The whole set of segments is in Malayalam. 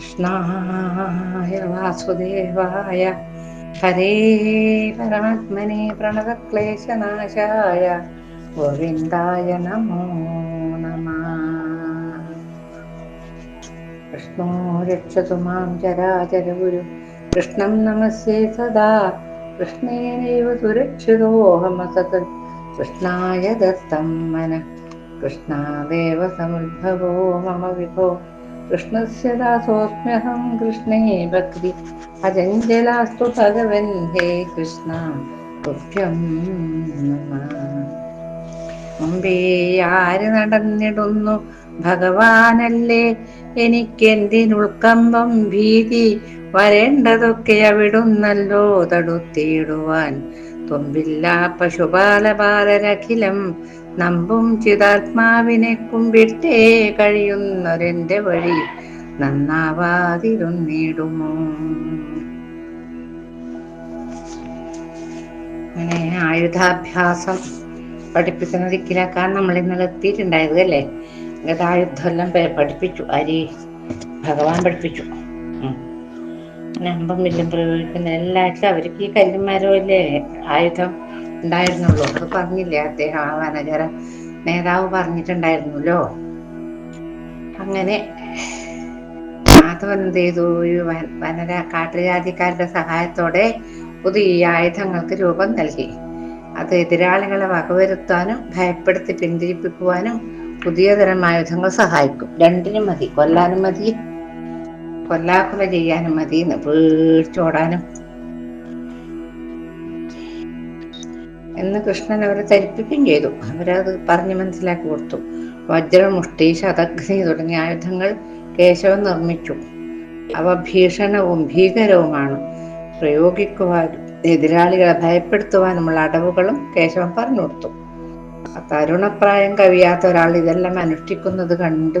കൃഷ്ണായ വാസുദേവായ. ഹരേ പരമാത്മനെ പ്രണതക്ലേശനാശായ ഗോവിന്ദായ നമോ നമ. കൃഷ്ണോ രക്ഷതു മാം ചരാചരഗുരു കൃഷ്ണം നമസ്യേ സദാ. കൃഷ്ണേനൈവ സുരക്ഷിതോഹമസത് കൃഷ്ണായ ദത്തം മന. കൃഷ്ണാദേവ സമുദ്ഭവോ മമ വിഭോ. കൃഷ്ണസ്യ ദാസോസ്മ്യഹം കൃഷ്ണേ ഭക്തി അജഞ്ചലാസ്തു ഭഗവൻ ഹേ കൃഷ്ണ തുഭ്യം മുമ്പേ ആര് നടന്നിടുന്നു? ഭഗവാനല്ലേ എനിക്കെന്തിനുൾക്കമ്പം ഭീതി? വരേണ്ടതൊക്കെ അവിടുന്നല്ലോ തടുത്തിടുവാൻ. തുമ്പില്ല പശുപാലപാലരഖിലം നമ്പും ചിതാത്മാവിനെ കുമ്പിട്ടേ കഴിയുന്നൊരെന്റെ വഴി നന്നാവാതിരുന്നിടുമോ? അങ്ങനെ ആയുധാഭ്യാസം പഠിപ്പിക്കുന്ന ദിക്കിലാക്കാൻ നമ്മൾ ഇന്നലെ എത്തിയിട്ടുണ്ടായത് അല്ലേ? ഗതായുദ്ധമെല്ലാം പഠിപ്പിച്ചു. അരി ഭഗവാൻ പഠിപ്പിച്ചു. നമ്പം വില്ലും പ്രയോഗിക്കുന്ന എല്ലാറ്റിലും അവർക്ക് ഈ കല്ലുമാരോ അല്ലേ? ആയുധം ഉണ്ടായിരുന്നുള്ളൂ. അത് പറഞ്ഞില്ലേ അദ്ദേഹം ആ വനചര നേതാവ് പറഞ്ഞിട്ടുണ്ടായിരുന്നല്ലോ. അങ്ങനെ മാധവൻ എന്ത് ചെയ്തു ഈ വനര കാട്ടുജാതിക്കാരുടെ സഹായത്തോടെ പുതിയ ആയുധങ്ങൾക്ക് രൂപം നൽകി. അത് എതിരാളികളെ വകവരുത്താനും ഭയപ്പെടുത്തി പിന്തിരിപ്പിക്കുവാനും പുതിയ തരം ആയുധങ്ങൾ സഹായിക്കും. രണ്ടിനും മതി. കൊല്ലാനും മതി. കൊല്ലാക്കൊല ചെയ്യാനും മതി പേടിച്ചോടാനും എന്ന് കൃഷ്ണൻ അവരെ ധരിപ്പിക്കുകയും ചെയ്തു. അവരത് പറഞ്ഞു മനസ്സിലാക്കി കൊടുത്തു. വജ്രമുഷ്ടി ശതഗ്നി തുടങ്ങിയ ആയുധങ്ങൾ കേശവൻ നിർമ്മിച്ചു. അവ ഭീഷണവും ഭീകരവുമാണ്. പ്രയോഗിക്കുവാനും എതിരാളികളെ ഭയപ്പെടുത്തുവാനുമുള്ള അടവുകളും കേശവൻ പറഞ്ഞു കൊടുത്തു. തരുണപ്രായം കവിയാത്ത ഒരാൾ ഇതെല്ലാം അനുഷ്ഠിക്കുന്നത് കണ്ട്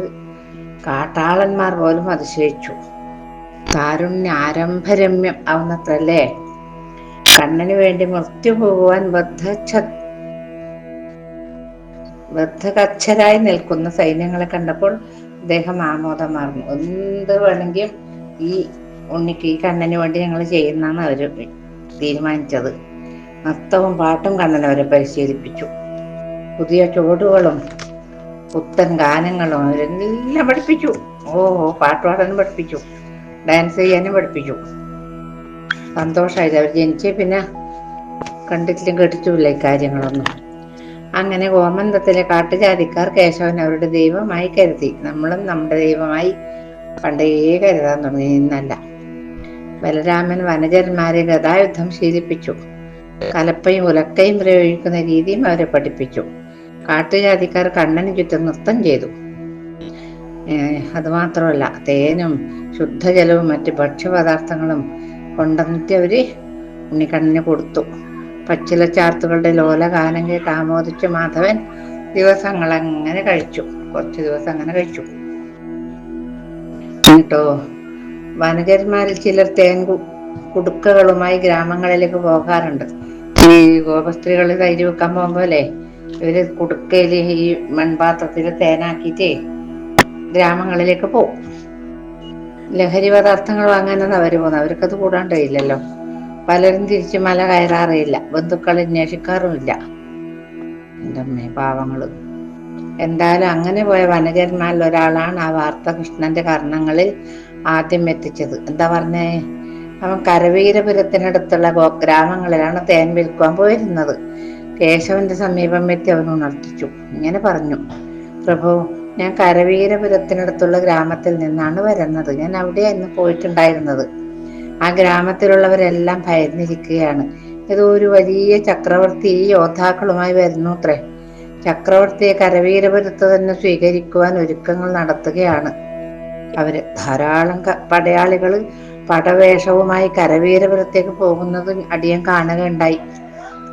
കാട്ടാളന്മാർ പോലും അതിശയിച്ചു. കാരുണ്യ ആരംഭരമ്യം ആവുന്നത്രല്ലേ? കണ്ണന് വേണ്ടി മൃത്യു പോകുവാൻ ബദ്ധ ബദ്ധകച്ഛരായി നിൽക്കുന്ന സൈന്യങ്ങളെ കണ്ടപ്പോൾ അദ്ദേഹം ആമോദമാർന്നു എന്ത് വേണമെങ്കിലും ഈ ഉണ്ണിക്ക് ഈ കണ്ണന് വേണ്ടി ഞങ്ങൾ ചെയ്യുന്നതാണ് അവർ തീരുമാനിച്ചത്. നൃത്തവും പാട്ടും കണ്ണൻ അവരെ പരിശീലിപ്പിച്ചു. പുതിയ ചുവടുകളും പുത്തൻ ഗാനങ്ങളും അവരെല്ലാം പഠിപ്പിച്ചു. ഓ പാട്ടുപാടാനും പഠിപ്പിച്ചു. ഡാൻസ് ചെയ്യാനും പഠിപ്പിച്ചു. സന്തോഷമായത് അവർ ജനിച്ച് പിന്നെ കണ്ടിട്ടിലും കേട്ടിട്ടുമില്ല ഇക്കാര്യങ്ങളൊന്നും അങ്ങനെ ഗോമന്തത്തിലെ കാട്ടുജാതിക്കാർ കേശവൻ അവരുടെ ദൈവമായി കരുതി. നമ്മളും നമ്മുടെ ദൈവമായി പണ്ടേ കരുതാൻ തുടങ്ങി. ഇന്നല്ല. ബലരാമൻ വനജന്മാരെ ഗതായുദ്ധം ശീലിപ്പിച്ചു. കലപ്പയും ഉലക്കയും പ്രയോഗിക്കുന്ന രീതിയും അവരെ പഠിപ്പിച്ചു. കാട്ടുജാതിക്കാർ കണ്ണന് ചുറ്റും നൃത്തം ചെയ്തു. അതുമാത്രമല്ല തേനും ശുദ്ധജലവും മറ്റ് ഭക്ഷ്യപദാർത്ഥങ്ങളും കൊണ്ടുവന്നിട്ട് അവർ ഉണ്ണിക്കണ്ണിന് കൊടുത്തു. പച്ചിലച്ചാർത്തുകളുടെ ലോലഗാനം കേട്ട് താമോദിച്ച് മാധവൻ ദിവസങ്ങൾ അങ്ങനെ കഴിച്ചു. കുറച്ച് ദിവസം അങ്ങനെ കഴിച്ചു. കേട്ടോ വനജന്മാരിൽ ചിലർ തേൻ കുടുക്കകളുമായി ഗ്രാമങ്ങളിലേക്ക് പോകാറുണ്ട്. ഈ ഗോപസ്ത്രീകൾ തൈര് വെക്കാൻ പോകുമ്പോലെ ഇവർ കുടുക്കയിൽ ഈ മൺപാത്രത്തിൽ തേനാക്കിയിട്ട് ഗ്രാമങ്ങളിലേക്ക് പോകും ലഹരി പദാർത്ഥങ്ങൾ വാങ്ങാനാണ് അവർ പോകുന്നത്. അവർക്കത് കൂടാണ്ടില്ലല്ലോ പലരും തിരിച്ച് മല കയറാറില്ല. ബന്ധുക്കൾ അന്വേഷിക്കാറുമില്ല. എന്റെ അമ്മേ പാവങ്ങൾ എന്തായാലും അങ്ങനെ പോയ വനകന്മാരിൽ ഒരാളാണ് ആ വാർത്ത കൃഷ്ണന്റെ കർണങ്ങളിൽ ആദ്യം എത്തിച്ചത്. എന്താ പറഞ്ഞേ? അവൻ കരവീരപുരത്തിനടുത്തുള്ള ഗ്രാമങ്ങളിലാണ് തേൻ വിൽക്കുവാൻ പോയിരുന്നത്. കേശവന്റെ സമീപം എത്തി അവൻ ഉണർത്തിച്ചു. ഇങ്ങനെ പറഞ്ഞു. പ്രഭു ഞാൻ കരവീരപുരത്തിനടുത്തുള്ള ഗ്രാമത്തിൽ നിന്നാണ് വരുന്നത്. ഞാൻ അവിടെയായിരുന്നു പോയിട്ടുണ്ടായിരുന്നത്. ആ ഗ്രാമത്തിലുള്ളവരെല്ലാം ഭയന്നിരിക്കുകയാണ്. ഏതോ ഒരു വലിയ ചക്രവർത്തി ഈ യോദ്ധാക്കളുമായി വരുന്നു അത്രേ. ചക്രവർത്തിയെ കരവീരപുരത്ത് തന്നെ സ്വീകരിക്കുവാൻ ഒരുക്കങ്ങൾ നടത്തുകയാണ് അവർ. ധാരാളം പടയാളികൾ പടവേഷവുമായി കരവീരപുരത്തേക്ക് പോകുന്നത് അടിയൻ കാണുകയുണ്ടായി.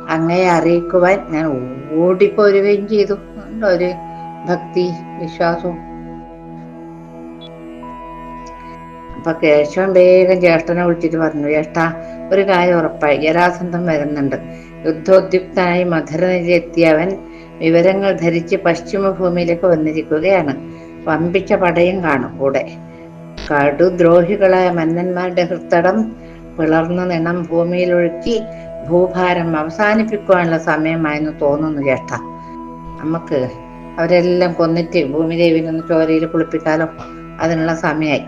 അങ്ങയെ അറിയിക്കുവാൻ ഞാൻ ഓടിപ്പോരുകയും ചെയ്തു. ഒരു ഭക്തി വിശ്വാസവും. അപ്പൊ കേശവൻ വേഗം ജ്യേഷ്ഠനെ വിളിച്ചിട്ട് പറഞ്ഞു ജ്യേഷ്ഠ ഒരു കാര്യം ഉറപ്പായി. ജരാസന്ധം വരുന്നുണ്ട്. യുദ്ധോദ്യുക്തനായി മധുരനിലെത്തിയവൻ വിവരങ്ങൾ ധരിച്ച് പശ്ചിമ ഭൂമിയിലേക്ക് വന്നിരിക്കുകയാണ്. വമ്പിച്ച പടയും കാണും കൂടെ. കടുദ്രോഹികളായ മന്നന്മാരുടെ ഹൃത്തടം പിളർന്ന നിണം ഭൂമിയിലൊഴുക്കി ഭൂഭാരം അവസാനിപ്പിക്കുവാനുള്ള സമയമായെന്ന് തോന്നുന്നു ജ്യേഷ്ഠ. നമുക്ക് അവരെല്ലാം കൊന്നിട്ട് ഭൂമിദേവിനൊന്ന് ചോരയിൽ കുളിപ്പിച്ചാലോ? അതിനുള്ള സമയമായി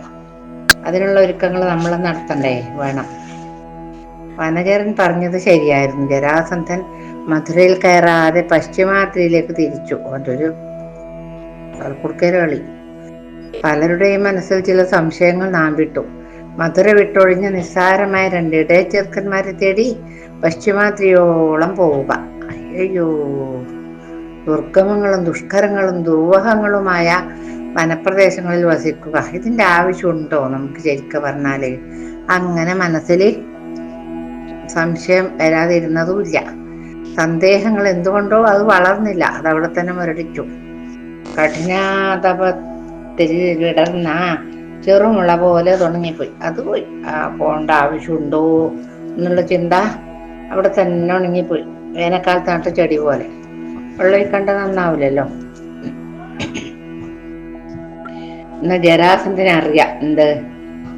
അതിനുള്ള ഒരുക്കങ്ങൾ നമ്മൾ നടത്തണ്ടേ? വേണം. വനചരൻ പറഞ്ഞത് ശരിയായിരുന്നു. ജരാസന്ധൻ മധുരയിൽ കയറാതെ പശ്ചിമാദ്രിയിലേക്ക് തിരിച്ചു. അതൊരു കുടുക്കര കളി. പലരുടെയും മനസ്സിൽ ചില സംശയങ്ങൾ നാം വിട്ടു. മധുര വിട്ടൊഴിഞ്ഞ് നിസ്സാരമായ രണ്ട് ഇടയച്ചെറുക്കന്മാരെ തേടി പശ്ചിമാദ്രിയോളം പോവുക. അയ്യോ. ദുർഗമങ്ങളും ദുഷ്കരങ്ങളും ദുർവഹങ്ങളുമായ വനപ്രദേശങ്ങളിൽ വസിക്കുക. ഇതിന്റെ ആവശ്യമുണ്ടോ? നമുക്ക് ശരിക്കും പറഞ്ഞാൽ അങ്ങനെ മനസ്സിൽ സംശയം വരാതിരുന്നതുമില്ല. സന്ദേഹങ്ങൾ എന്തുകൊണ്ടോ അത് വളർന്നില്ല. അത് അവിടെ തന്നെ മുരടിച്ചു. കഠിനാതപത്തിൽ കിടന്ന ചെറുമുള പോലെ തുടങ്ങിപ്പോയി. അത് പോയി. ആ പോകേണ്ട ആവശ്യമുണ്ടോ എന്നുള്ള ചിന്ത അവിടെ തന്നെ ഉണങ്ങിപ്പോയി. വേനൽക്കാലത്ത് നട്ട ചെടി പോലെ. വെള്ളം കണ്ട നന്നാവില്ലല്ലോ. എന്ന ജരാസന്ധനെ അറിയാം എന്ത്?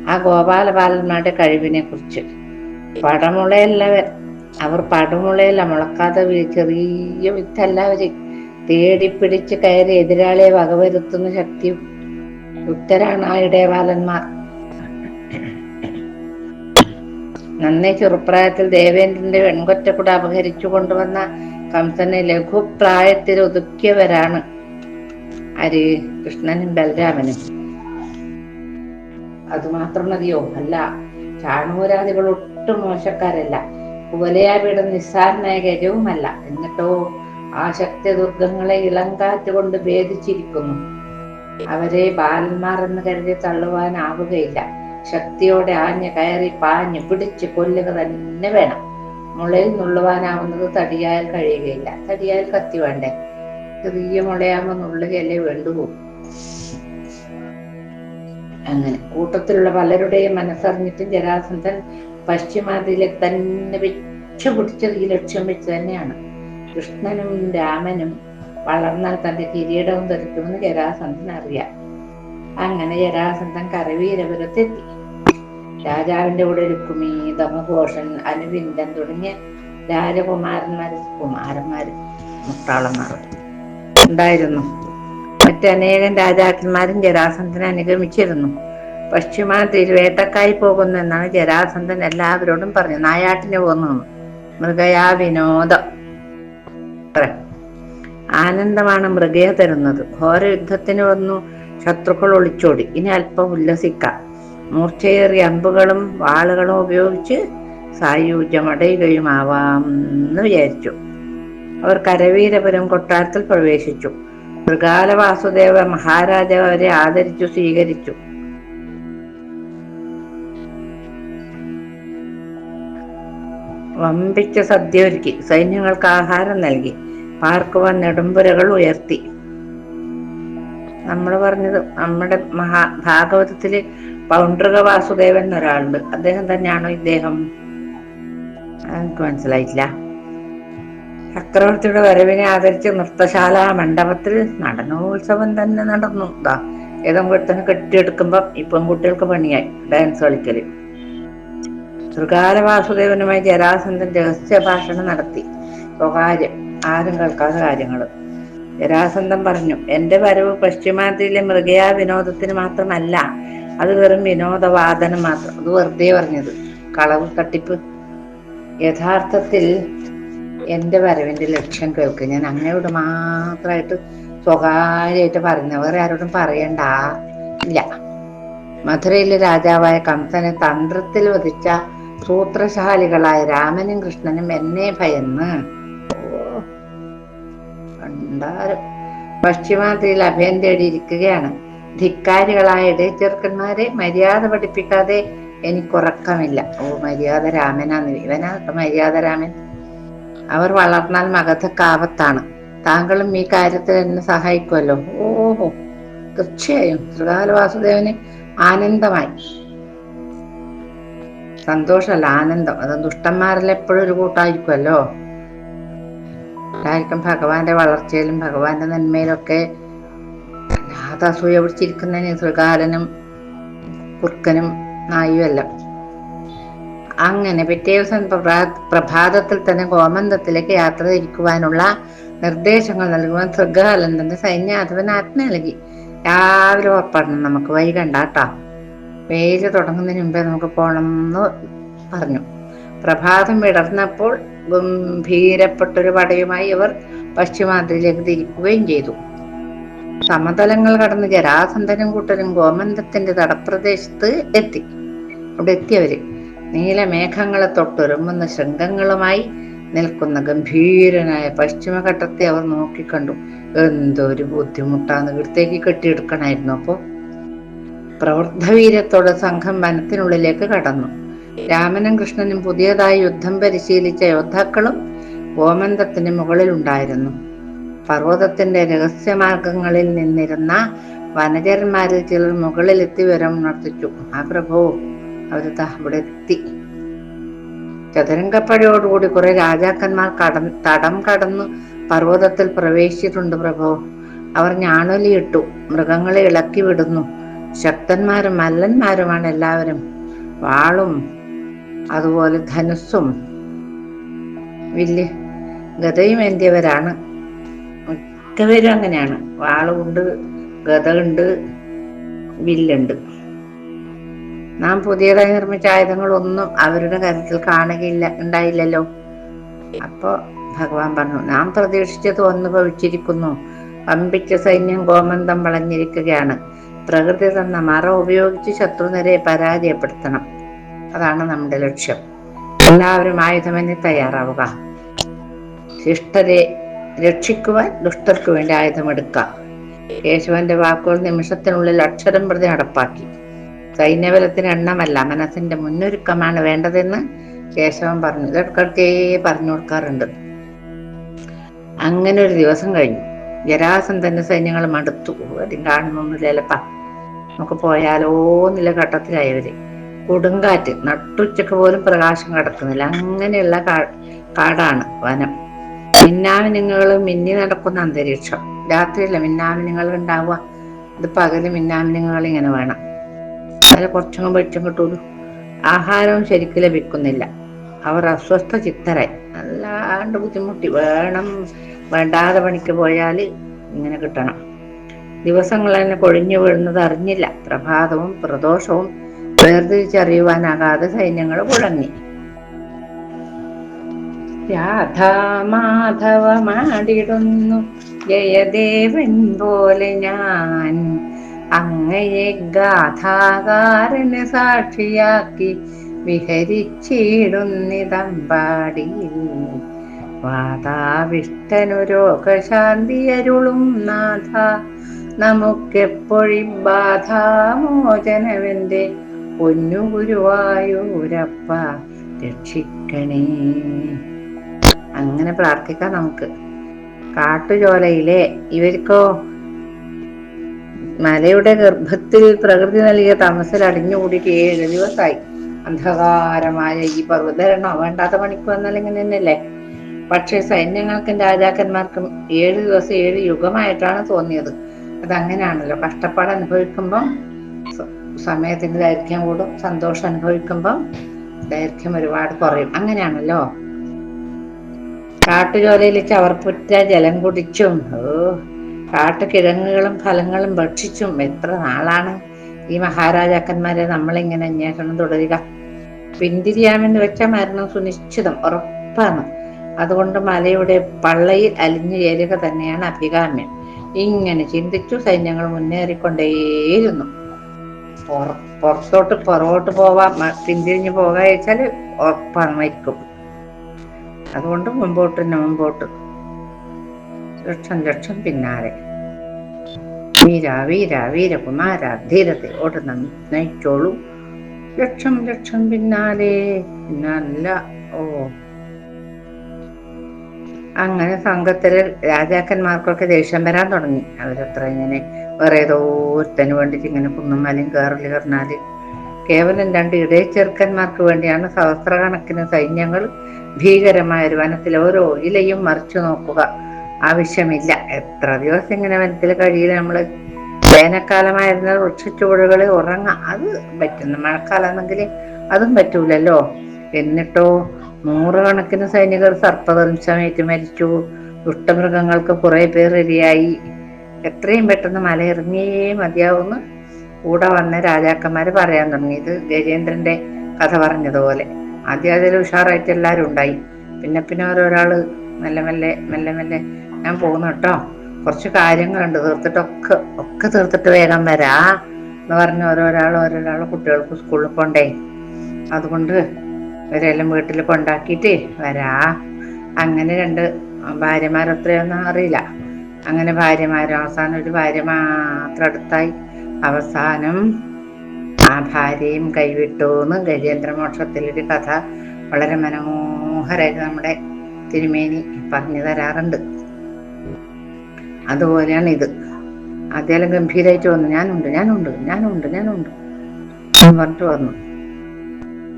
ആ ഗോപാലബാലന്മാരുടെ കഴിവിനെ കുറിച്ച് പടമുളയല്ല അവർ പടമുളയല്ല മുളക്കാതെ ചെറിയ വിത്തല്ല അവർ തേടിപ്പിടിച്ച് കയറി എതിരാളിയെ വകവരുത്തുന്ന ശക്തി യുക്തരാണ് ആ ഇടയബാലന്മാർ നന്നേ ചെറുപ്രായത്തിൽ ദേവേന്ദ്രന്റെ വെൺകൊറ്റക്കുട അപഹരിച്ചു കൊണ്ടുവന്ന കംസനെ ലഘുപ്രായത്തിൽ ഒതുക്കിയവരാണ് ആര് കൃഷ്ണനും ബലരാമനും അതുമാത്രം മതിയോ? അല്ല ചാണൂരാദികൾ ഒട്ടും മോശക്കാരല്ല. കുവലയാപീഠം നിസ്സാരനായ ഗജവുമല്ല എന്നിട്ടോ ആ ശക്തി ദുർഗങ്ങളെ ഇളങ്കാറ്റ് കൊണ്ട് ഭേദിച്ചിരിക്കുന്നു. അവരെ ബാലന്മാർ എന്ന് കരുതി തള്ളുവാനാവുകയില്ല. ശക്തിയോടെ ആഞ്ഞ് കയറി പാഞ്ഞ് പിടിച്ച് കൊല്ലുക തന്നെ വേണം. മുളയിൽ നുള്ളുവാനാവുന്നത് തടിയാൽ കഴിയുകയില്ല. തടിയാൽ കത്തി വേണ്ടേ? ചെറിയ മുളയാകുമ്പോൾ നുള്ളുകയല്ലേ വേണ്ടുപോകും അങ്ങനെ കൂട്ടത്തിലുള്ള പലരുടെയും മനസ്സറിഞ്ഞിട്ടും ജരാസന്ധൻ പശ്ചിമാതിലെ തന്നെ വെച്ചു പിടിച്ചത് ഈ ലക്ഷ്യം വെച്ച് തന്നെയാണ്. കൃഷ്ണനും രാമനും വളർന്നാൽ തന്റെ കിരീടവും ധരിക്കുമെന്ന് ജരാസന്ധൻ അറിയാം അങ്ങനെ ജരാസന്ധൻ കരവീരപുരത്തെത്തി. രാജാവിന്റെ കൂടെ രുക്മി ദമഘോഷൻ അനുവിന്ദൻ തുടങ്ങിയ രാജകുമാരന്മാര് കുമാരന്മാര് മുട്ടാളന്മാർ ഉണ്ടായിരുന്നു. മറ്റനേകം രാജാക്കന്മാരും ജരാസന്ധനെ അനുഗമിച്ചിരുന്നു. പശ്ചിമ തിരുവേട്ടക്കായി പോകുന്നു എന്നാണ് ജരാസന്ധൻ എല്ലാവരോടും പറഞ്ഞു. നായാട്ടിന് പോകുന്നു മൃഗയാ വിനോദം. ആനന്ദമാണ് മൃഗയെ തരുന്നത്. ഘോര യുദ്ധത്തിന് വന്നു ശത്രുക്കൾ ഒളിച്ചോടി. ഇനി അല്പം ഉല്ലസിക്കാം. മൂർച്ചയേറിയ അമ്പുകളും വാളുകളും ഉപയോഗിച്ച് സായുജ്യമടയുകയുമാവാം എന്ന് വിചാരിച്ചു. അവർ കരവീരപുരം കൊട്ടാരത്തിൽ പ്രവേശിച്ചു. മൃഗാല വാസുദേവ മഹാരാജാവ് അവരെ ആദരിച്ചു സ്വീകരിച്ചു. വമ്പിച്ച സദ്യ ഒരുക്കി സൈന്യങ്ങൾക്ക് ആഹാരം നൽകി പാർക്കുവാൻ നെടുമ്പുരകൾ ഉയർത്തി. നമ്മൾ പറഞ്ഞത് നമ്മുടെ മഹാ ഭാഗവതത്തിൽ പൗണ്ഡ്രക വാസുദേവൻ എന്നൊരാളുണ്ട്. അദ്ദേഹം തന്നെയാണോ ഇദ്ദേഹം? എനിക്ക് മനസ്സിലായിട്ടില്ല. ചക്രവർത്തിയുടെ വരവിനെ ആദരിച്ച് നൃത്തശാല മണ്ഡപത്തിൽ നടനോത്സവം തന്നെ നടന്നു. ഇതാ ഏതും കുട്ടനെ കെട്ടിയെടുക്കുമ്പോ ഈ പെൺകുട്ടികൾക്ക് പണിയായി ഡാൻസ് കളിക്കൽ. തൃകാല വാസുദേവനുമായി ജരാസന്ധൻ രഹസ്യ ഭാഷണം നടത്തി. സ്വകാര്യം ആരും കേൾക്കാത്ത കാര്യങ്ങൾ ജരാസന്ധം പറഞ്ഞു എന്റെ വരവ് പശ്ചിമാതിയിലെ മൃഗയാ വിനോദത്തിന് മാത്രമല്ല അത് വെറും വിനോദവാദനം മാത്രം. അത് വെറുതെ പറഞ്ഞത്. കളവ് തട്ടിപ്പ്. യഥാർത്ഥത്തിൽ എന്റെ വരവിന്റെ ലക്ഷ്യം കേൾക്കുക ഞാൻ അങ്ങയോട് മാത്രമായിട്ട് സ്വകാര്യമായിട്ട് പറഞ്ഞു വേറെ ആരോടും പറയണ്ട. ഇല്ല. മധുരയിലെ രാജാവായ കംസനെ തന്ത്രത്തിൽ വധിച്ച സൂത്രശാലികളായ രാമനും കൃഷ്ണനും എന്നെ ഭയന്ന്. കണ്ടാലും പശ്ചിമാതിയിൽ അഭയം തേടിയിരിക്കുകയാണ്. ധിക്കാരികളായ ഇടയച്ചെറുക്കന്മാരെ മര്യാദ പഠിപ്പിക്കാതെ എനിക്കുറക്കമില്ല ഓ മര്യാദ രാമനാന്ന് ഇവനാ മര്യാദ രാമൻ. അവർ വളർന്നാൽ മകധക്കാപത്താണ് താങ്കളും ഈ കാര്യത്തിൽ എന്നെ സഹായിക്കുമല്ലോ ഓഹോ തീർച്ചയായും. ശ്രീകാല വാസുദേവന് ആനന്ദമായി. സന്തോഷമല്ല ആനന്ദം. അത് ദുഷ്ടന്മാരിൽ എപ്പോഴും ഒരു കൂട്ടായിരിക്കുമല്ലോ ഭഗവാന്റെ വളർച്ചയിലും ഭഗവാന്റെ നന്മയിലൊക്കെ അല്ലാതെ അസൂയ പിടിച്ചിരിക്കുന്ന ശ്രീകാലനും കുർക്കനും നായും എല്ലാം അങ്ങനെ പിറ്റേ ദിവസം പ്രഭാതത്തിൽ തന്നെ ഗോമന്തത്തിലേക്ക് യാത്ര തിരിക്കുവാനുള്ള നിർദ്ദേശങ്ങൾ നൽകുവാൻ സൃഗാലൻ തൃഗാലന്തന്റെ സൈന്യാധിപൻ ആജ്ഞ നൽകി. രാവിലെ ഉറപ്പാടണം നമുക്ക് വൈകണ്ടാട്ടോ വെയിൽ തുടങ്ങുന്നതിന് മുമ്പേ നമുക്ക് പോകണം എന്ന് പറഞ്ഞു. പ്രഭാതം വിടർന്നപ്പോൾ ഗംഭീരപ്പെട്ടൊരു പടയുമായി അവർ പശ്ചിമാദ്രിയിലേക്ക് തിരിക്കുകയും ചെയ്തു. സമതലങ്ങൾ കടന്ന് ജരാസന്ധനും കൂട്ടരും ഗോമന്തത്തിന്റെ തടപ്രദേശത്ത് എത്തി. അവിടെ എത്തിയവര് നീലമേഘങ്ങളെ തൊട്ടൊരുമ്പുന്ന ശൃംഗങ്ങളുമായി നിൽക്കുന്ന ഗംഭീരനായ പശ്ചിമഘട്ടത്തെ അവർ നോക്കിക്കണ്ടു. എന്തൊരു ബുദ്ധിമുട്ടാന്ന് ഇവിടത്തേക്ക് കെട്ടിയെടുക്കണായിരുന്നു അപ്പോ. പ്രവൃദ്ധവീര്യത്തോടെ സംഘം വനത്തിനുള്ളിലേക്ക് കടന്നു. രാമനും കൃഷ്ണനും പുതിയതായി യുദ്ധം പരിശീലിച്ച യോദ്ധാക്കളും മുകളിൽ ഉണ്ടായിരുന്നു പർവതത്തിന്റെ രഹസ്യമാർഗങ്ങളിൽ നിന്നിരുന്ന വനജന്മാരിൽ ചിലർ മുകളിൽ എത്തി വരം ഉണർത്തിച്ചു ആ പ്രഭു അവർ അവിടെ എത്തി. ചതുരംഗപ്പഴയോടുകൂടി കുറെ രാജാക്കന്മാർ കട തടം കടന്നു പർവതത്തിൽ പ്രവേശിച്ചിട്ടുണ്ട് പ്രഭു. അവർ ഞാണൊലിയിട്ടു മൃഗങ്ങളെ ഇളക്കി വിടുന്നു. ശക്തന്മാരും മല്ലന്മാരുമാണ് എല്ലാവരും. വാളും അതുപോലെ ധനുസ്സും വില്ല് ഗതയും എന്തിയവരാണ് മിക്കവരും അങ്ങനെയാണ്. വാളുണ്ട് ഗത ഉണ്ട് വില്ലുണ്ട്. നാം പുതിയതായി നിർമ്മിച്ച ആയുധങ്ങളൊന്നും അവരുടെ കരത്തിൽ കാണുകയില്ല ഉണ്ടായില്ലല്ലോ. അപ്പോ ഭഗവാൻ പറഞ്ഞു നാം പ്രതീക്ഷിച്ചത് ഒന്ന് ഭവിച്ചിരിക്കുന്നു പമ്പിച്ച സൈന്യം ഗോമന്തം വളഞ്ഞിരിക്കുകയാണ്. പ്രകൃതി തന്ന മറ ഉപയോഗിച്ച് ശത്രുനിരയെ പരാജയപ്പെടുത്തണം. അതാണ് നമ്മുടെ ലക്ഷ്യം. എല്ലാവരും ആയുധമെന്ന് തയ്യാറാവുക. ശിഷ്ടരെ രക്ഷിക്കുവാൻ ദുഷ്ടർക്ക് വേണ്ടി ആയുധമെടുക്കാം. യേശുവിന്റെ വാക്കുകൾ നിമിഷത്തിനുള്ളിൽ അക്ഷരം പ്രതി നടപ്പാക്കി. സൈന്യബലത്തിന് എണ്ണമല്ല മനസ്സിന്റെ മുന്നൊരുക്കമാണ് വേണ്ടതെന്ന് കേശവൻ പറഞ്ഞു. ഇതൊക്കെ പറഞ്ഞു കൊടുക്കാറുണ്ട്. അങ്ങനെ ഒരു ദിവസം കഴിഞ്ഞു. ജരാസന്ധന്റെ സൈന്യങ്ങൾ മടുത്തു. അതും കാണുന്നൊന്നുമില്ലല്ലപ്പ നമുക്ക് പോയാലോ നില ഘട്ടത്തിലായവര്. കൊടുങ്കാറ്റ് നട്ടുച്ചക്ക് പോലും പ്രകാശം കടക്കുന്നില്ല. അങ്ങനെയുള്ള കാടാണ് വനം. മിന്നാമിനുങ്ങൾ മിന്നി നടക്കുന്ന അന്തരീക്ഷം. രാത്രിയല്ല മിന്നാമിനുങ്ങൾ ഉണ്ടാവുക അത് പകൽ മിന്നാമിനങ്ങൾ ഇങ്ങനെ വേണം. അതിൽ കുറച്ചും വെച്ചും കിട്ടുള്ളൂ ആഹാരവും ശരിക്കും ലഭിക്കുന്നില്ല. അവർ അസ്വസ്ഥ ചിത്തരായി. അല്ലാണ്ട് ബുദ്ധിമുട്ടി. വേണം വേണ്ടാതെ പണിക്ക് പോയാൽ ഇങ്ങനെ കിട്ടണം. ദിവസങ്ങൾ തന്നെ കൊഴിഞ്ഞു വീഴുന്നത് അറിഞ്ഞില്ല. പ്രഭാതവും പ്രദോഷവും വേർതിരിച്ചറിയുവാനാകാതെ സൈന്യങ്ങൾ കുഴങ്ങി മാടിടുന്നു ജയദേവൻ പോലെ ഞാൻ അങ്ങയെ ഗാഥാകാരന് സാക്ഷിയാക്കി വിഹരിച്ചിടുന്നിതമ്പാടിയിൽ. വാതാവിഷ്ടനു രോഗശാന്തിയരുളും നാഥ നമുക്കെപ്പോഴും ബാധാമോചനവന്റെ പൊന്നു ഗുരുവായൂരപ്പ രക്ഷിക്കണേ. അങ്ങനെ പ്രാർത്ഥിക്കാം നമുക്ക്. കാട്ടുചോലയിലെ ഇവർക്കോ മലയുടെ ഗർഭത്തിൽ പ്രകൃതി നൽകിയ തമസിൽ അടിഞ്ഞുകൂടിയിട്ട് ഏഴ് ദിവസമായി. അന്ധകാരമായ ഈ പർവതരണോ വേണ്ടാത്ത പണിക്ക് വന്നാൽ ഇങ്ങനെ തന്നെയല്ലേ? പക്ഷെ സൈന്യങ്ങൾക്കും രാജാക്കന്മാർക്കും ഏഴ് ദിവസം ഏഴ് യുഗമായിട്ടാണ് തോന്നിയത്. അതങ്ങനെയാണല്ലോ. കഷ്ടപ്പാട് അനുഭവിക്കുമ്പം സമയത്തിന്റെ ദൈർഘ്യം കൂടും. സന്തോഷം അനുഭവിക്കുമ്പം ദൈർഘ്യം ഒരുപാട് കുറയും. അങ്ങനെയാണല്ലോ? കാട്ടുജോലയിൽ ചവർപ്പുറ്റ ജലം കുടിച്ചും ഓ കാട്ടുകിഴങ്ങുകളും ഫലങ്ങളും ഭക്ഷിച്ചും. എത്ര നാളാണ് ഈ മഹാരാജാക്കന്മാരെ നമ്മളിങ്ങനെ അന്വേഷണം തുടരുക? പിന്തിരിയാമെന്ന് വെച്ച മരണം സുനിശ്ചിതം ഉറപ്പാണ്. അതുകൊണ്ട് മലയുടെ പള്ളയിൽ അലിഞ്ഞു ചേരുക തന്നെയാണ് അഭികാമ്യം. ഇങ്ങനെ ചിന്തിച്ചു സൈന്യങ്ങൾ മുന്നേറിക്കൊണ്ടേയിരുന്നു. പുറത്തോട്ട് പുറകോട്ട് പോവാ. പിന്തിരിഞ്ഞു പോകാ വെച്ചാൽ ഉറപ്പാണ് മരിക്കും. അതുകൊണ്ട് മുമ്പോട്ട് മുമ്പോട്ട് ലക്ഷം ലക്ഷം പിന്നാലെ. വീര വീര വീരകുമാര ധീരതയോട് നയിച്ചോളൂ ലക്ഷം ലക്ഷം പിന്നാലെ. പിന്നല്ല ഓ. അങ്ങനെ സംഘത്തിൽ രാജാക്കന്മാർക്കൊക്കെ ദേഷ്യം വരാൻ തുടങ്ങി. അവരത്ര ഇങ്ങനെ വേറെ ഏതോ ഒരുത്തന് വേണ്ടിട്ട് ഇങ്ങനെ കുന്നും മലയും കയറൽ കയറിനാല് കേവലം രണ്ട് ഇടയ ചെറുക്കന്മാർക്ക് വേണ്ടിയാണ് സഹസ്രകണക്കിന് സൈന്യങ്ങൾ ഭീകരമായ ഒരു വനത്തിൽ ഓരോ ഇലയും മറിച്ചു നോക്കുക. ആവശ്യമില്ല. എത്ര ദിവസം ഇങ്ങനെ വനത്തിൽ കഴിയില്ല നമ്മൾ? വേനൽക്കാലമായിരുന്നാൽ വൃക്ഷച്ചുവടുകളിൽ ഉറങ്ങാം. അത് പറ്റുന്നു മഴക്കാലമാണെങ്കിൽ അതും പറ്റൂലല്ലോ. എന്നിട്ടോ നൂറുകണക്കിന് സൈനികർ സർപ്പദംശമേറ്റ് മരിച്ചു. ദുഷ്ടമൃഗങ്ങൾക്ക് കുറെ പേർ ഇരയായി എത്രയും പെട്ടെന്ന് മലയിറങ്ങിയേ മതിയാവുന്നു. കൂടെ വന്ന രാജാക്കന്മാര് പറയാൻ തുടങ്ങി. ഇത് ഗജേന്ദ്രന്റെ കഥ പറഞ്ഞതുപോലെ. ആദ്യം അതിൽ ഉഷാറായിട്ട് എല്ലാവരും ഉണ്ടായി. പിന്നെ പിന്നെ ഓരോരാൾ മെല്ലെ മെല്ലെ മെല്ലെ മെല്ലെ ഞാൻ പോകുന്നു കേട്ടോ. കുറച്ച് കാര്യങ്ങളുണ്ട് തീർത്തിട്ടൊക്കെ ഒക്കെ ഒക്കെ തീർത്തിട്ട് വേഗം വരാ എന്ന് പറഞ്ഞ് ഓരോരാൾ ഓരോരാൾ കുട്ടികൾക്ക് സ്കൂളിൽ പോണ്ടേ അതുകൊണ്ട് ഇവരെല്ലാം വീട്ടിൽ കൊണ്ടാക്കിയിട്ട് വരാ. അങ്ങനെ രണ്ട് ഭാര്യമാരത്രയൊന്നും അറിയില്ല. അങ്ങനെ ഭാര്യമാരും അവസാനം ഒരു ഭാര്യ മാത്രം അടുത്തായി. അവസാനം ആ ഭാര്യയും കൈവിട്ടു എന്ന് ഗജേന്ദ്രമോക്ഷത്തിലൊരു കഥ വളരെ മനോഹരമായിട്ട് നമ്മുടെ തിരുമേനി പറഞ്ഞു തരാറുണ്ട്. അതുപോലെയാണ് ഇത്. അദ്ദേഹം ഗംഭീരമായിട്ട് വന്നു. ഞാനുണ്ട് ഞാനുണ്ട് ഞാനുണ്ട് ഞാനുണ്ട് പറഞ്ഞിട്ട് വന്നു.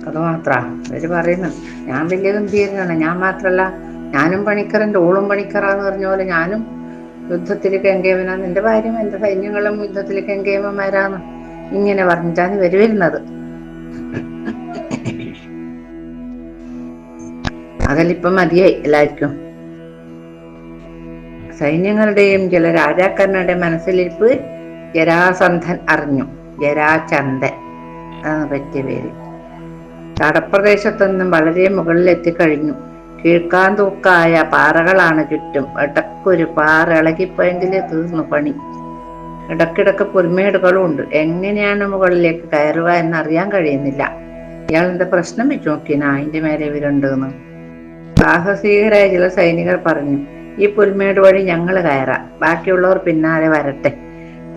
അത് മാത്ര. അവർ പറയുന്നു ഞാൻ വലിയ ഗംഭീരനാണ്. ഞാൻ മാത്രല്ല ഞാനും പണിക്കറുണ്ട് ഓളും പണിക്കറാന്ന് പറഞ്ഞ പോലെ ഞാനും യുദ്ധത്തിൽ കെങ്കേമനാ നിന്റെ ഭാര്യയും എന്റെ സൈന്യങ്ങളും യുദ്ധത്തിൽ കെങ്കേമന്മാരാന്ന് ഇങ്ങനെ പറഞ്ഞിട്ടാണ് ഇവർ വരുന്നത്. അതിലിപ്പം മതിയായി എല്ലാവർക്കും. സൈന്യങ്ങളുടെയും ചില രാജാക്കന്മാരുടെ മനസ്സിലിരിപ്പ് ജരാസന്ധൻ അറിഞ്ഞു. ജരാചന്ദൻ പറ്റിയ പേര്. കടപ്രദേശത്തൊന്നും വളരെ മുകളിൽ എത്തിക്കഴിഞ്ഞു കീഴ്ക്കാൻ തൂക്കായ പാറകളാണ് ചുറ്റും. ഇടക്കൊരു പാറ ഇളകിപ്പോയെങ്കിൽ തീർന്നു പണി. ഇടക്കിടക്ക് പുൽമേടുകളും ഉണ്ട് എങ്ങനെയാണ് മുകളിലേക്ക് കയറുക എന്നറിയാൻ കഴിയുന്നില്ല. ഇയാൾ എന്താ പ്രശ്നം വെച്ച് നോക്കിനാ അതിന്റെ മേലെ ഇവരുണ്ടെന്ന്? സാഹസികരായ ചില സൈനികർ പറഞ്ഞു ഈ പുൽമേട് വഴി ഞങ്ങൾ കയറാം. ബാക്കിയുള്ളവർ പിന്നാലെ വരട്ടെ.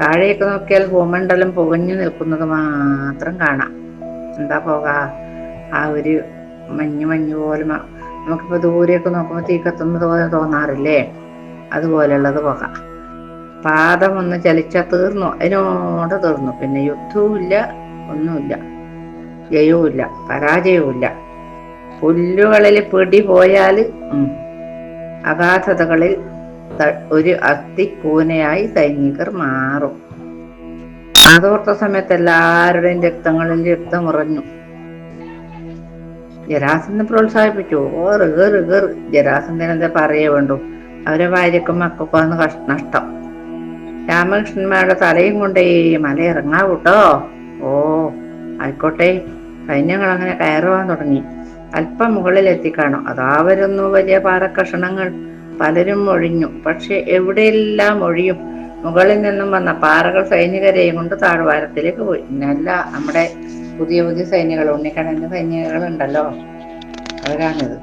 താഴേക്ക് നോക്കിയാൽ ഭൂമണ്ഡലം പുകഞ്ഞു നിൽക്കുന്നത് മാത്രം കാണാം. എന്താ പോകാ? ആ ഒരു മഞ്ഞു മഞ്ഞു പോലെ നമുക്കിപ്പോ ദൂരെയൊക്കെ നോക്കുമ്പോൾ തീ കത്തുന്നത് പോലെ തോന്നാറില്ലേ? അതുപോലെയുള്ളത് പോക. പാദം ഒന്ന് ചലിച്ചാൽ തീർന്നു. അതിനോട് തീർന്നു. പിന്നെ യുദ്ധവുമില്ല ഒന്നുമില്ല. ജയവുമില്ല പരാജയവുമില്ല പുല്ലുകളിൽ പിടി പോയാൽ അഗാധതകളിൽ ഒരു അസ്ഥിക്കൂനയായി സൈനികർ മാറും. അതോർത്ത സമയത്ത് എല്ലാവരുടെയും രക്തങ്ങളിൽ രക്തം ഉറഞ്ഞു ജരാസന്ധൻ പ്രോത്സാഹിപ്പിച്ചു ഓറ് ഏറ് ഏറ് ജരാസന്ധൻ എന്താ പറയേ വേണ്ടു? അവരെ ഭാര്യക്കും മക്കൾക്കും കഷ്ട നഷ്ടം. രാമകൃഷ്ണന്മാരുടെ തലയും കൊണ്ടേ മല ഇറങ്ങാവൂട്ടോ ഓ ആയിക്കോട്ടെ. സൈന്യങ്ങൾ അങ്ങനെ കയറുവാൻ തുടങ്ങി. അല്പം മുകളിൽ എത്തിക്കാണോ. അതാ വരുന്നു വലിയ പാറക്കഷണങ്ങൾ. പലരും ഒഴിഞ്ഞു. പക്ഷെ എവിടെയെല്ലാം ഒഴിയും? മുകളിൽ നിന്നും വന്ന പാറകൾ സൈനികരെയും കൊണ്ട് താഴ്വാരത്തിലേക്ക് പോയി. പിന്നല്ല നമ്മുടെ പുതിയ പുതിയ സൈനികൾ ഉണ്ണിക്കണ്ണന്റെ ഉണ്ടല്ലോ അവരാണിത്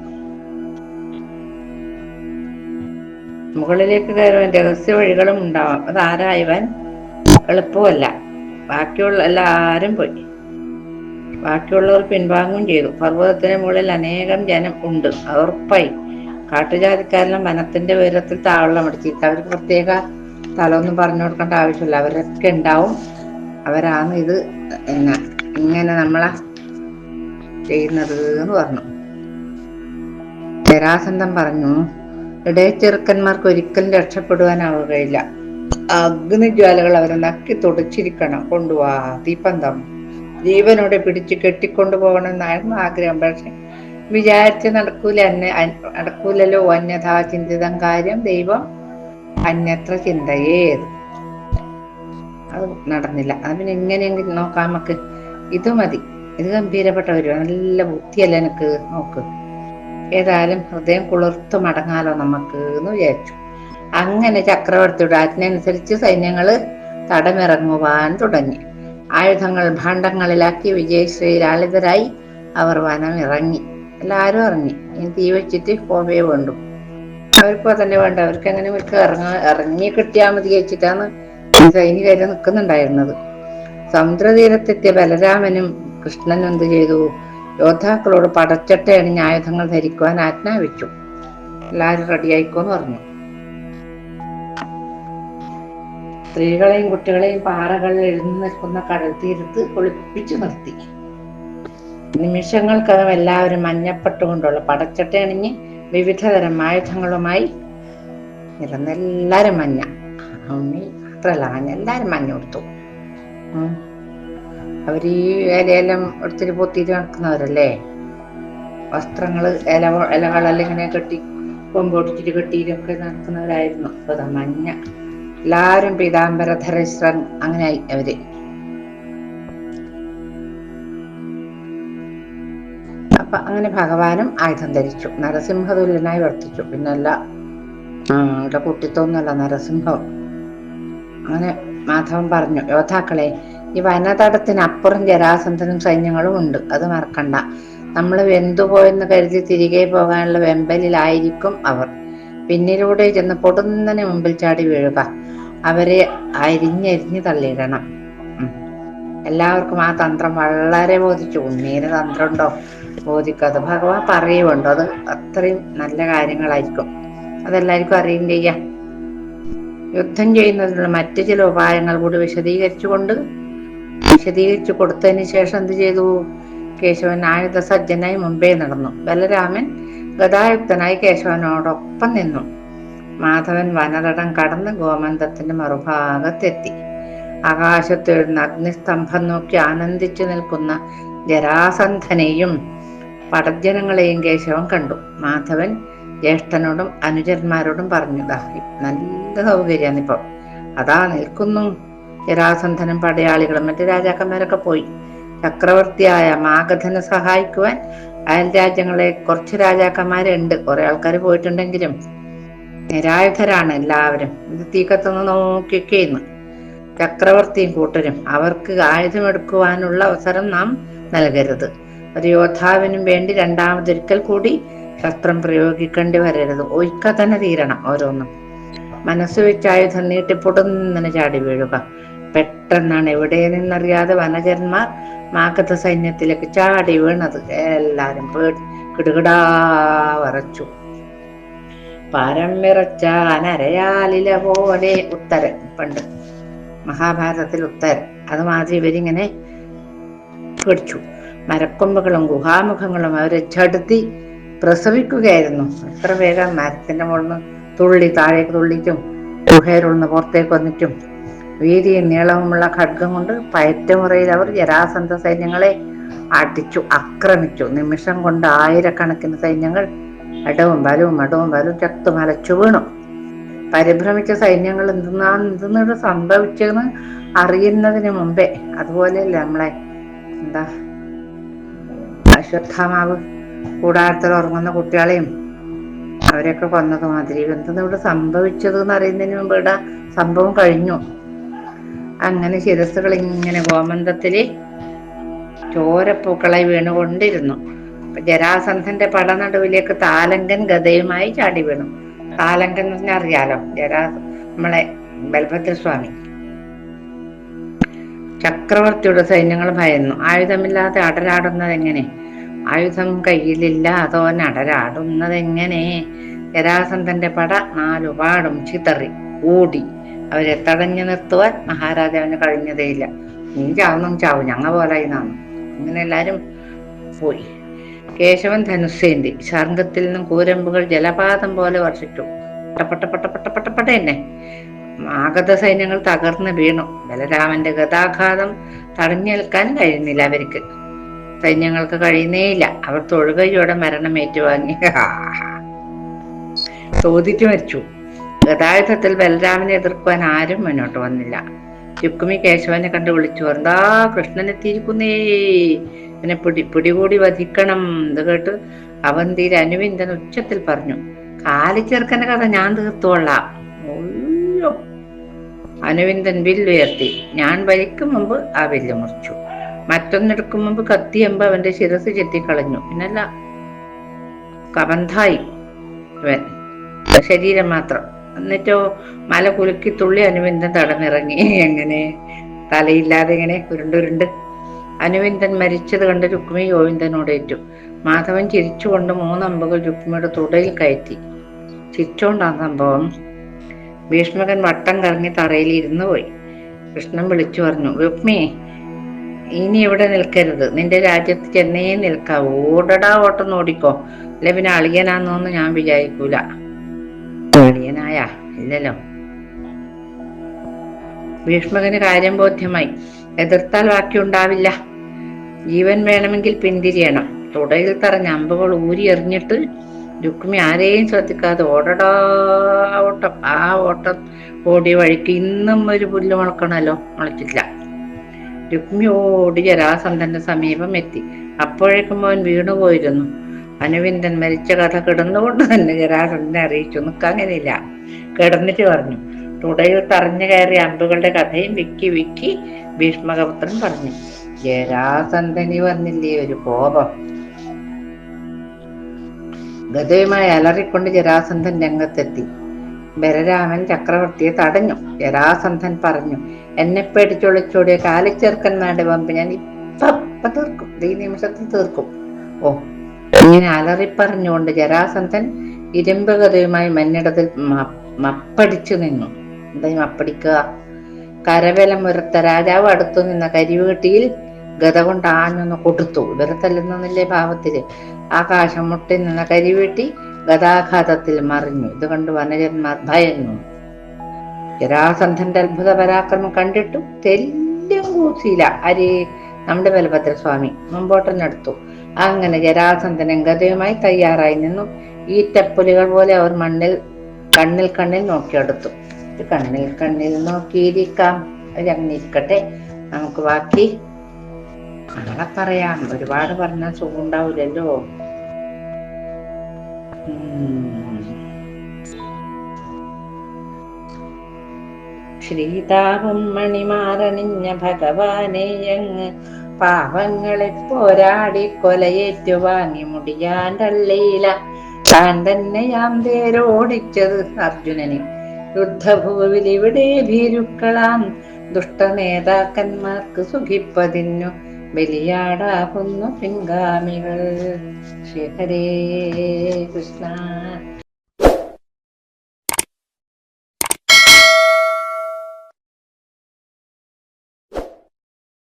മുകളിലേക്ക് കയറുവാൻ രഹസ്യ വഴികളും ഉണ്ടാവാം. അത് ആരായവൻ എളുപ്പമല്ല. ബാക്കിയുള്ള എല്ലാരും പോയി. ബാക്കിയുള്ളവർ പിൻവാങ്ങും ചെയ്തു. പർവതത്തിന് മുകളിൽ അനേകം ജനം ഉണ്ട്. ഉറപ്പായി കാട്ടുജാതിക്കാരെല്ലാം വനത്തിന്റെ ഉയരത്തിൽ താവളം അടിച്ചിട്ട് അവർക്ക് പ്രത്യേക സ്ഥലമൊന്നും പറഞ്ഞു കൊടുക്കേണ്ട ആവശ്യമില്ല. അവരൊക്കെ ഉണ്ടാവും. അവരാണ് ഇത് എന്നാ ഇങ്ങനെ നമ്മളെ ചെയ്യുന്നത് എന്ന് പറഞ്ഞു. ജരാസന്ധം പറഞ്ഞു ഇടയ ചെറുക്കന്മാർക്ക് ഒരിക്കലും രക്ഷപ്പെടുവാനാവുകയില്ല അഗ്നിജ്വാലകൾ അവരെ നക്കി തുടച്ചിരിക്കണം. കൊണ്ടുപോവാ തീപ്പന്തം. ജീവനോടെ പിടിച്ച് കെട്ടിക്കൊണ്ടു പോകണമെന്നായിരുന്നു ആഗ്രഹം. പക്ഷെ വിചാരിച്ച് നടക്കൂല അന്യ നടക്കൂലല്ലോ അന്യഥാ ചിന്തിതം കാര്യം. ദൈവം അന്യത്ര ചിന്തയേത്. അത് നടന്നില്ല. അത് പിന്നെ എങ്ങനെയെങ്കിലും നോക്കാം നമുക്ക്. ഇത് മതി. ഇത് ഗംഭീരപ്പെട്ട ഒരു നല്ല ബുദ്ധിയല്ല എനിക്ക് നോക്ക്. ഏതായാലും ഹൃദയം കുളിർത്ത് മടങ്ങാലോ നമുക്ക് എന്ന് വിചാരിച്ചു. അങ്ങനെ ചക്രവർത്തിയുടെ ആജ്ഞയനുസരിച്ച് സൈന്യങ്ങൾ തടമിറങ്ങുവാൻ തുടങ്ങി. ആയുധങ്ങൾ ഭാണ്ഡങ്ങളിലാക്കി വിജയശ്രീ ലാളിതരായി അവർ വനം ഇറങ്ങി എല്ലാവരും ഇറങ്ങി. ഇനി തീ വെച്ചിട്ട് കോവയെ വേണ്ടു. അവർക്കോ തന്നെ വേണ്ട. അവർക്ക് എങ്ങനെ ഇറങ്ങ ഇറങ്ങി കിട്ടിയാൽ മതി വെച്ചിട്ടാണ് സൈനികര് നിൽക്കുന്നുണ്ടായിരുന്നത് സമുദ്രതീരത്തെത്തിയ ബലരാമനും കൃഷ്ണനും എന്ത് ചെയ്തു? യോദ്ധാക്കളോട് പടച്ചട്ട അണിഞ്ഞ ആയുധങ്ങൾ ധരിക്കുവാൻ ആജ്ഞാപിച്ചു. എല്ലാരും റെഡിയായിക്കോന്ന് പറഞ്ഞു. സ്ത്രീകളെയും കുട്ടികളെയും പാറകളിൽ എഴുന്നു നിൽക്കുന്ന കടൽ തീരത്ത് ഒളിപ്പിച്ചു നിർത്തി. നിമിഷങ്ങൾക്കകം എല്ലാവരും മഞ്ഞപ്പെട്ടുകൊണ്ടുള്ള പടച്ചട്ട അണിഞ്ഞ് വിവിധ തരം ആയുധങ്ങളുമായി നിരന്നെല്ലാരും മഞ്ഞ. അമ്മി അത്രല്ല മഞ്ഞ. എല്ലാരും മഞ്ഞ കൊടുത്തു. അവർ ഈ ഇലയെല്ലാം എടുത്തിട്ട് പൊത്തിയിട്ട് നടക്കുന്നവരല്ലേ? വസ്ത്രങ്ങൾ ഇല ഇലകളെല്ലാം ഇങ്ങനെ കെട്ടി കൊമ്പൊടിച്ചിട്ട് കെട്ടിയിട്ടൊക്കെ നടക്കുന്നവരായിരുന്നു. അപ്പൊ മഞ്ഞ. എല്ലാരും പീതാംബരധരശ്രൻ അങ്ങനെയായി അവർ. അപ്പൊ അങ്ങനെ ഭഗവാനും ആയുധം ധരിച്ചു. നരസിംഹതുല്യനായി വർത്തിച്ചു. പിന്നല്ല ഇവിടെ കുട്ടിത്തൊന്നുമല്ല നരസിംഹം. അങ്ങനെ മാധവൻ പറഞ്ഞു യോദ്ധാക്കളെ ഈ വനതടത്തിനപ്പുറം ജരാസന്ധനും സൈന്യങ്ങളും ഉണ്ട്. അത് മറക്കണ്ട. നമ്മൾ വെന്തുപോയെന്ന് കരുതി തിരികെ പോകാനുള്ള വെമ്പലിലായിരിക്കും അവർ. പിന്നിലൂടെ ചെന്ന് പൊടുന്നതിന് മുമ്പിൽ ചാടി വീഴുക. അവരെ അരിഞ്ഞരിഞ്ഞ് തള്ളിയിടണം. എല്ലാവർക്കും ആ തന്ത്രം വളരെ ബോധിച്ചു. ഉണ്ണീന് തന്ത്രമുണ്ടോ? അത് ഭഗവാൻ പറയുമുണ്ടോ. അത് അത്രയും നല്ല കാര്യങ്ങളായിരിക്കും. അതെല്ലാവർക്കും അറിയുകയും ചെയ്യാം. യുദ്ധം ചെയ്യുന്നതിനുള്ള മറ്റു ചില ഉപായങ്ങൾ കൂടി വിശദീകരിച്ചുകൊണ്ട് വിശദീകരിച്ചു കൊടുത്തതിന് ശേഷം എന്ത് ചെയ്തു? കേശവൻ ആയുധ സജ്ജനായി മുമ്പേ നടന്നു. ബലരാമൻ ഗതായുക്തനായി കേശവനോടൊപ്പം നിന്നു. മാധവൻ വനതടം കടന്ന് ഗോമന്തത്തിന്റെ മറുഭാഗത്തെത്തി. ആകാശത്തെഴുന്ന അഗ്നിസ്തംഭം നോക്കി ആനന്ദിച്ചു നിൽക്കുന്ന ജരാസന്ധനെയും പടജനങ്ങളെയും കേശവൻ കണ്ടു. മാധവൻ ജ്യേഷ്ഠനോടും അനുജന്മാരോടും പറഞ്ഞതാ. നല്ല സൗകര്യാന്നിപ്പോ അതാ നിൽക്കുന്നു. ജരാസന്ധനും പടയാളികളും മറ്റു രാജാക്കന്മാരൊക്കെ പോയി. ചക്രവർത്തിയായ മാഗധനെ സഹായിക്കുവാൻ അയൽ രാജ്യങ്ങളെ കുറച്ച് രാജാക്കന്മാരുണ്ട്. കുറെ ആൾക്കാർ പോയിട്ടുണ്ടെങ്കിലും നിരായുധരാണ് എല്ലാവരും. ഇത് തീക്കത്തുനിന്ന് നോക്കിയൊക്കെയെന്ന് ചക്രവർത്തിയും കൂട്ടരും അവർക്ക് ആയുധമെടുക്കുവാനുള്ള അവസരം നാം നൽകരുത്. ഒരു യോദ്ധാവിനും വേണ്ടി രണ്ടാമതൊരിക്കൽ കൂടി ശസ്ത്രം പ്രയോഗിക്കേണ്ടി വരരുത്. ഒയ്ക്ക തന്നെ തീരണം ഓരോന്നും. മനസ്സ് വെച്ച് ആയുധം നീട്ടിപ്പൊടുന്നതിന് ചാടി വീഴുക. പെട്ടെന്നാണ് എവിടെ നിന്നറിയാതെ വനജന്മാർ മാക്കത്ത് സൈന്യത്തിലേക്ക് ചാടി വീണത്. എല്ലാരും പേടി കിടുകിടാ വറച്ചു പാരം വിറച്ച അനരയാലില പോലെ ഉത്തരൻ. പണ്ട് മഹാഭാരതത്തിൽ ഉത്തരൻ. അത് മാതിരി ഇവരിങ്ങനെ പിടിച്ചു. മരക്കൊമ്പുകളും ഗുഹാമുഖങ്ങളും അവരെ ചടുത്തി പ്രസവിക്കുകയായിരുന്നു. എത്ര വേഗം മരത്തിന്റെ മുകളിൽ തുള്ളി താഴേക്ക് തുള്ളിക്കും ഗുഹയിലുള്ള പുറത്തേക്ക് വന്നിട്ടും. വീതിയും നീളവുമുള്ള ഖഡ്ഗം കൊണ്ട് പയറ്റമുറയിൽ അവർ ജരാസന്ധ സൈന്യങ്ങളെ അടിച്ചു ആക്രമിച്ചു. നിമിഷം കൊണ്ട് ആയിരക്കണക്കിന് സൈന്യങ്ങൾ അടവും വലവും അടവും വലവും ചത്തു മലച്ചു വീണു. പരിഭ്രമിച്ച സൈന്യങ്ങൾ എന്തെന്നാണ് എന്തെന്നത് സംഭവിച്ചെന്ന് അറിയുന്നതിന് മുമ്പേ. അതുപോലെയല്ലേ നമ്മളെ എന്താ അശ്വത്ഥമാവ് കൂടാരത്തിൽ ഉറങ്ങുന്ന കുട്ടികളെയും അവരെയൊക്കെ കൊന്നത് മാതിരി. എന്തെന്ന് ഇവിടെ സംഭവിച്ചത് എന്ന് അറിയുന്നതിന് മുമ്പ് ഇവിടെ സംഭവം കഴിഞ്ഞു. അങ്ങനെ ശിരസുകൾ ഇങ്ങനെ ഗോമന്തത്തിൽ ചോരപ്പൂക്കളെ വീണുകൊണ്ടിരുന്നു. ജരാസന്ധന്റെ പടനടുവിലേക്ക് താലങ്കൻ ഗതയുമായി ചാടി വീണു. താലങ്കൻ എന്ന് പറഞ്ഞാൽ അറിയാലോ ജരാ നമ്മളെ ബലഭദ്രസ്വാമി ചക്രവർത്തിയുടെ സൈന്യങ്ങൾ ഭയന്നു. ആയുധമില്ലാതെ അടരാടുന്നത് എങ്ങനെ? ആയുധം കയ്യിലില്ല അതോ നടരാടുന്നതെങ്ങനെ? ജരാസന്ധന്റെ പട നാലുപാടും ചിതറി ഓടി അവരെ തടഞ്ഞു നിർത്തുവാൻ മഹാരാജാവിന് കഴിഞ്ഞതേയില്ല. നീ ചാവുന്നും ചാവും ഞങ്ങ പോലെ അങ്ങനെ എല്ലാരും പോയി. കേശവൻ ധനുസേന്തി ശാർഗത്തിൽ നിന്നും കൂരമ്പുകൾ ജലപാതം പോലെ വർഷിച്ചു. പട്ടപ്പെട്ട പട്ടപ്പെട്ട പട്ടപ്പെട്ട എന്നെ. ആഗത സൈന്യങ്ങൾ തകർന്ന് വീണു. ബലരാമന്റെ ഗതാഘാതം തടഞ്ഞേൽക്കാൻ കഴിയുന്നില്ല അവർക്ക്. സൈന്യങ്ങൾക്ക് കഴിയുന്നേയില്ല. അവർ തൊഴുകയോടെ മരണം ഏറ്റുവാങ്ങി. ചോദിച്ചു മരിച്ചു. ഗതാഗതത്തിൽ ബലരാമനെ എതിർക്കുവാൻ ആരും മുന്നോട്ട് വന്നില്ല. ചുക്കുമി കേശവനെ കണ്ട് വിളിച്ചു എന്താ കൃഷ്ണൻ എത്തിയിരിക്കുന്നേ? പിന്നെ പിടി പിടികൂടി വധിക്കണം. ഇത് കേട്ട് അവന്തിയിൽ അനുവിന്ദൻ ഉച്ചത്തിൽ പറഞ്ഞു കാലിച്ചെറുക്കന്റെ കഥ ഞാൻ തീർത്തോളാം അനുവിന്ദൻ വില്ലുയർത്തി ഞാൻ വലിക്കും മുമ്പ് ആ വില്ല് മുറിച്ചു. മറ്റൊന്നെടുക്കും മുമ്പ് കത്തിയമ്പ് അവന്റെ ശിരസ് ചെത്തിക്കളഞ്ഞു. പിന്നല്ല കബന്ധായി ഇവൻ ശരീരം മാത്രം. എന്നിട്ടോ മല കുലുക്കി തുള്ളി അനുവിന്ദൻ തടന്നിറങ്ങി എങ്ങനെ? തലയില്ലാതെ ഇങ്ങനെ ഉരുണ്ടുരുണ്ട്. അനുവിന്ദൻ മരിച്ചത് കണ്ട് രുക്മി ഗോവിന്ദനോടേറ്റു മാധവൻ ചിരിച്ചുകൊണ്ട് മൂന്നമ്പുകൾ രുക്മിയുടെ തുടയിൽ കയറ്റി. ചിരിച്ചോണ്ടാ സംഭവം? ഭീഷ്മകൻ വട്ടം കറങ്ങി തറയിൽ ഇരുന്നു പോയി. കൃഷ്ണൻ വിളിച്ചു പറഞ്ഞു രുക്മി ഇനി ഇവിടെ നിൽക്കരുത്. നിന്റെ രാജ്യത്ത് ചെന്നേ നിൽക്കാവൂ. ഓടടാ ഓട്ടം ഓടിക്കോ. അല്ലെ പിന്നെ അളിയനാന്നോന്ന് ഞാൻ വിചാരിക്കൂല. അളിയനായ ഇല്ലല്ലോ. ഭീഷ്മകന് കാര്യം ബോധ്യമായി. എതിർത്താൽ ബാക്കിയുണ്ടാവില്ല ജീവൻ വേണമെങ്കിൽ പിന്തിരിയണം തുടയിൽ തറഞ്ഞ അമ്പുകൾ ഊരി എറിഞ്ഞിട്ട് രുക്മി ആരെയും ശ്രദ്ധിക്കാതെ ഓടടാ ഓട്ടം. ആ ഓട്ടം ഓടിയ വഴിക്ക് ഇന്നും ഒരു പുല്ല് മുളക്കണല്ലോ മുളച്ചില്ല രുക്മി ഓടി ജരാസന്ധന്റെ സമീപം എത്തി. അപ്പോഴേക്കും അവൻ വീണുപോയിരുന്നു അനുവിന്ദൻ മരിച്ച കഥ കിടന്നുകൊണ്ട് തന്നെ ജരാസന്ധനെ അറിയിച്ചു. നിൽക്കങ്ങനെയില്ല കിടന്നിട്ട് പറഞ്ഞു. തുടയിൽ തറഞ്ഞു കയറിയ അമ്പുകളുടെ കഥയും വിക്കി വിക്കി ഭീഷ്മകപുത്രൻ പറഞ്ഞു. ജരാസന്ധനി വന്നില്ലേ? ഒരു കോപം. ഗതയുമായി അലറിക്കൊണ്ട് ജരാസന്ധൻ രംഗത്തെത്തി. ബലരാമൻ ചക്രവർത്തിയെ തടഞ്ഞു. ജരാസന്ധൻ പറഞ്ഞു എന്നെ പേടിച്ചൊളിച്ചോടിയ കാലിച്ചേർക്കന്മാരുടെ വമ്പ് ഞാൻ ഇപ്പൊ തീർക്കും. ഈ നിമിഷത്തിൽ തീർക്കും. ഓ. ഇങ്ങനെ അലറി പറഞ്ഞുകൊണ്ട് ജരാസന്ധൻ ഇരുമ്പ് കഥയുമായി മന്നിടത്തിൽ മപ്പടിച്ചു നിന്നു. എന്താ മപ്പടിക്കുക? കരവലമുരത്ത രാജാവ് അടുത്തു നിന്ന കരിവീട്ടിയിൽ ഗത കൊണ്ട് ആഞ്ഞൊന്ന് കൊടുത്തു. ഇവരത്തല്ലെന്നില്ലേ ഭാവത്തിൽ? ആകാശം മുട്ടിൽ നിന്ന കരിവീട്ടി ഗതാഘാതത്തിൽ മറിഞ്ഞു. ഇത് കണ്ട് വനജന്മാർ ഭയന്നു. ജരാസന്ധന്റെ അത്ഭുത പരാക്രമം കണ്ടിട്ടും തെല്ലും കൂസിയില്ല. അരി നമ്മുടെ ബലഭദ്രസ്വാമി മുമ്പോട്ടെന്നെടുത്തു അങ്ങനെ ജരാസന്ധനും ഗതയുമായി തയ്യാറായി നിന്നു. ഈറ്റപ്പുലികൾ പോലെ അവർ മണ്ണിൽ കണ്ണിൽ കണ്ണിൽ നോക്കിയെടുത്തു. കണ്ണിൽ കണ്ണിൽ നോക്കിയിരിക്കാം. അങ്ങനെ ഇരിക്കട്ടെ. നമുക്ക് ബാക്കി അങ്ങനെ പറയാം. ഒരുപാട് പറഞ്ഞാൽ സുഖം ഉണ്ടാവില്ലല്ലോ. ശ്രീതാപം മണിമാറണിഞ്ഞ ഭഗവാനേയങ്ങ് പാവങ്ങളെ പോരാടി കൊലയേറ്റു വാങ്ങി മുടിയാണ്ടള്ളയില താൻ തന്നെയാം തേരോടിച്ചത് അർജുനന്. യുദ്ധഭൂവിൽ ഇവിടെ ഭീരുക്കളാം. ദുഷ്ടനേതാക്കന്മാർക്ക് സുഖിപ്പതിന്നു ബലിയാടാകുന്നു പിൻഗാമികൾ. ശ്രീഹരേ കൃഷ്ണ.